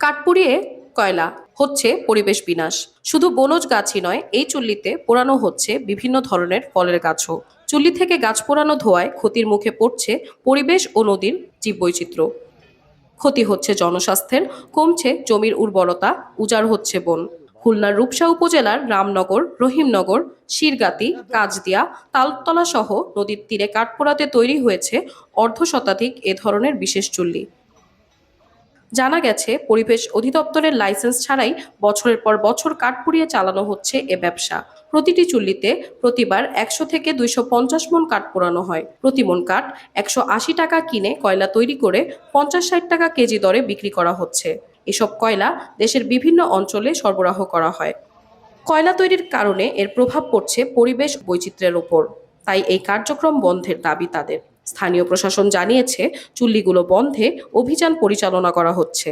কাঠ পুড়িয়ে কয়লা হচ্ছে পরিবেশ বিনাশ। শুধু বনজ গাছই নয়, এই চুল্লিতে পোড়ানো হচ্ছে বিভিন্ন ধরনের ফলের গাছও। চুল্লি থেকে গাছ পোড়ানো ধোয়ায় ক্ষতির মুখে পড়ছে পরিবেশ ও নদীর জীববৈচিত্র্য। ক্ষতি হচ্ছে জনস্বাস্থ্যের, কমছে জমির উর্বরতা, উজাড় হচ্ছে বন। খুলনার রূপসা উপজেলার রামনগর, রহিমনগর, শিরগাতি, কাজদিয়া তালতলা সহ নদীর তীরে কাঠপোড়াতে তৈরি হয়েছে অর্ধ শতাধিক এ ধরনের বিশেষ চুল্লি। জানা গেছে, পরিবেশ অধিদপ্তরের লাইসেন্স ছাড়াই বছরের পর বছর কাঠ পুড়িয়ে চালানো হচ্ছে এ ব্যবসা। প্রতিটি চুল্লিতে প্রতিবার একশো থেকে দুইশো পঞ্চাশ মন কাঠ পোড়ানো হয়। প্রতি মন কাঠ একশো আশি টাকা কিনে কয়লা তৈরি করে পঞ্চাশ ষাট টাকা কেজি দরে বিক্রি করা হচ্ছে। এসব কয়লা দেশের বিভিন্ন অঞ্চলে সরবরাহ করা হয়। কয়লা তৈরির কারণে এর প্রভাব পড়ছে পরিবেশ বৈচিত্র্যের ওপর। তাই এই কার্যক্রম বন্ধের দাবি তাদের। স্থানীয় প্রশাসন জানিয়েছে চুল্লিগুলো বন্ধে অভিযান পরিচালনা করা হচ্ছে।